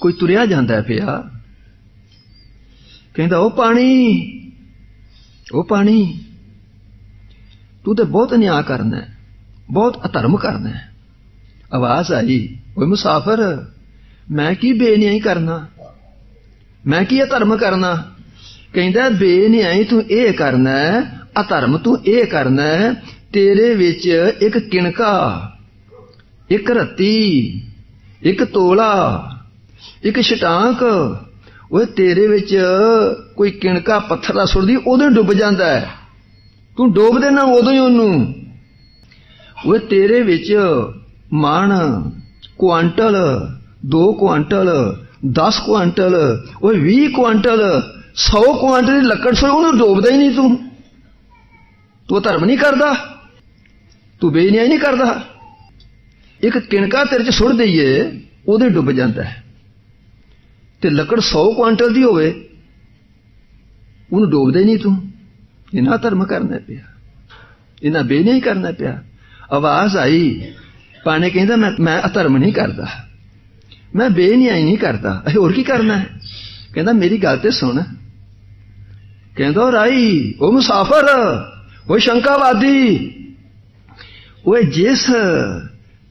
ਕੋਈ ਤੁਰਿਆ ਜਾਂਦਾ ਪਿਆ। ਕਹਿੰਦਾ, ਉਹ ਪਾਣੀ ਉਹ ਪਾਣੀ, ਤੂੰ ਤੇ ਬਹੁਤ ਨਿਆਂ ਕਰਨਾ ਬਹੁਤ ਅਧਰਮ ਕਰਨਾ ਹੈ। ਆਵਾਜ਼ ਆਈ, ਓਏ ਮੁਸਾਫਰ, ਮੈਂ ਕੀ ਬੇਨਿਆਈ ਕਰਨਾ? ਮੈਂ ਕੀ ਅਧਰਮ ਕਰਨਾ? ਕਹਿੰਦਾ, ਬੇਨਿਆਈ ਤੂੰ ਇਹ ਕਰਨਾ ਅਧਰਮ ਤੂੰ ਇਹ ਕਰਨਾ ਤੇਰੇ ਵਿੱਚ ਇੱਕ ਕਿਣਕਾ, ਇੱਕ ਰੱਤੀ, ਇੱਕ ਤੋਲਾ ਇੱਕ ਛਟਾਂਕ ਉਹ ਤੇਰੇ ਵਿੱਚ ਕੋਈ ਕਿਣਕਾ ਪੱਥਰ ਦਾ ਸੁੱਟਦੀ ਉਦੋਂ ਹੀ ਡੁੱਬ ਜਾਂਦਾ ਹੈ। ਤੂੰ ਡੋਬ ਦੇਣਾ ਉਦੋਂ ਹੀ ਉਹਨੂੰ। ਉਹ ਤੇਰੇ ਵਿੱਚ ਮਣ, ਕੁਆਂਟਲ 2 ਕੁਆਂਟਲ 10 ਕੁਆਂਟਲ ਉਹ 20 ਕੁਆਂਟਲ 100 ਕੁਆਂਟਲ ਦੀ ਲੱਕੜ ਸੋ ਉਹਨੂੰ ਡੋਬਦਾ ਹੀ ਨਹੀਂ ਤੂੰ। ਤੂੰ ਧਰਮ ਨਹੀਂ ਕਰਦਾ। ਤੂੰ ਬੇਨਿਆਈ ਨਹੀਂ ਕਰਦਾ। ਇੱਕ ਕਿਣਕਾ ਤੇਰੇ ਚ ਸੁੱਟ ਦਈਏ, ਉਹਦੇ ਡੁੱਬ ਜਾਂਦਾ ਹੈ। ਤੇ ਲੱਕੜ 100 ਕੁਆਂਟਲ ਦੀ ਹੋਵੇ ਉਹਨੂੰ ਡੋਬਦਾ ਹੀ ਨਹੀਂ ਤੂੰ ਇਹਨਾਂ ਧਰਮ ਕਰਨਾ ਪਿਆ ਇਹਨਾਂ ਬੇਨਿਆਈ ਕਰਨਾ ਪਿਆ ਆਵਾਜ਼ ਆਈ ਪਾਣੀ ਕਹਿੰਦਾ ਮੈਂ ਮੈਂ ਅਧਰਮ ਨਹੀਂ ਕਰਦਾ ਮੈਂ ਬੇਨਿਆਈ ਨਹੀਂ ਕਰਦਾ ਇਹ ਹੋਰ ਕੀ ਕਰਨਾ ਹੈ ਕਹਿੰਦਾ ਮੇਰੀ ਗੱਲ ਤੇ ਸੁਣ ਕਹਿੰਦਾ "ਓ ਰਾਈ ਉਹ ਮੁਸਾਫਰ ਉਹ ਸ਼ੰਕਾਵਾਦੀ ਓਏ ਜਿਸ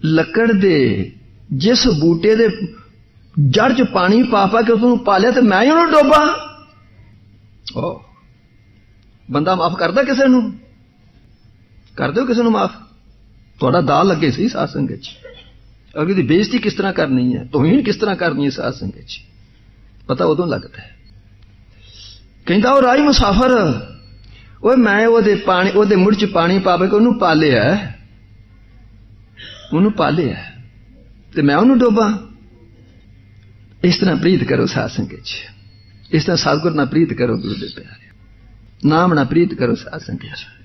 ਲੱਕੜ ਦੇ ਜਿਸ ਬੂਟੇ ਦੇ ਜੜ ਚ ਪਾਣੀ ਪਾ ਪਾ ਕੇ ਉਹਨੂੰ ਪਾਲਿਆ ਤੇ ਮੈਂ ਹੀ ਉਹਨੂੰ ਡੋਬਾਂ। ਓ, ਬੰਦਾ ਮਾਫ ਕਰਦਾ ਕਿਸੇ ਨੂੰ? ਕਰ ਦਿਓ ਕਿਸੇ ਨੂੰ ਮਾਫ। ਤੁਹਾਡਾ ਦਾਲ ਲੱਗੇ ਸੀ ਸਾਧ ਸੰਗਤ ਚ। ਅਗਲੀ ਦੀ ਬੇਇੱਜ਼ਤੀ ਕਿਸ ਤਰ੍ਹਾਂ ਕਰਨੀ ਹੈ? ਤੋਹੀਨ ਕਿਸ ਤਰ੍ਹਾਂ ਕਰਨੀ ਹੈ ਸਾਧ ਸੰਗਤ ਚ? ਪਤਾ ਉਦੋਂ ਲੱਗਦਾ ਹੈ। ਕਹਿੰਦਾ ਉਹ ਰਾਈ ਮੁਸਾਫਰ, ਓਏ ਮੈਂ ਉਹਦੇ ਪਾਣੀ, ਉਹਦੇ ਮੁੜ ਚ ਪਾਣੀ ਪਾਵੇ ਕਿ ਉਹਨੂੰ ਪਾਲਿਆ ਉਹਨੂੰ ਪਾਲਿਆ ਤੇ ਮੈਂ ਉਹਨੂੰ ਡੋਬਾਂ। ਇਸ ਤਰ੍ਹਾਂ ਪ੍ਰੀਤ ਕਰੋ ਸਾਧ ਸੰਗਤ ਚ ਇਸ ਤਰ੍ਹਾਂ ਸਤਿਗੁਰ ਨਾਲ ਪ੍ਰੀਤ ਕਰੋ ਗੁਰੂ ਦੇ ਪਿਆਰੇ ਨਾਮ ਨਾਲ ਪ੍ਰੀਤ ਕਰੋ ਸਾਧ ਸੰਗਤ ਚ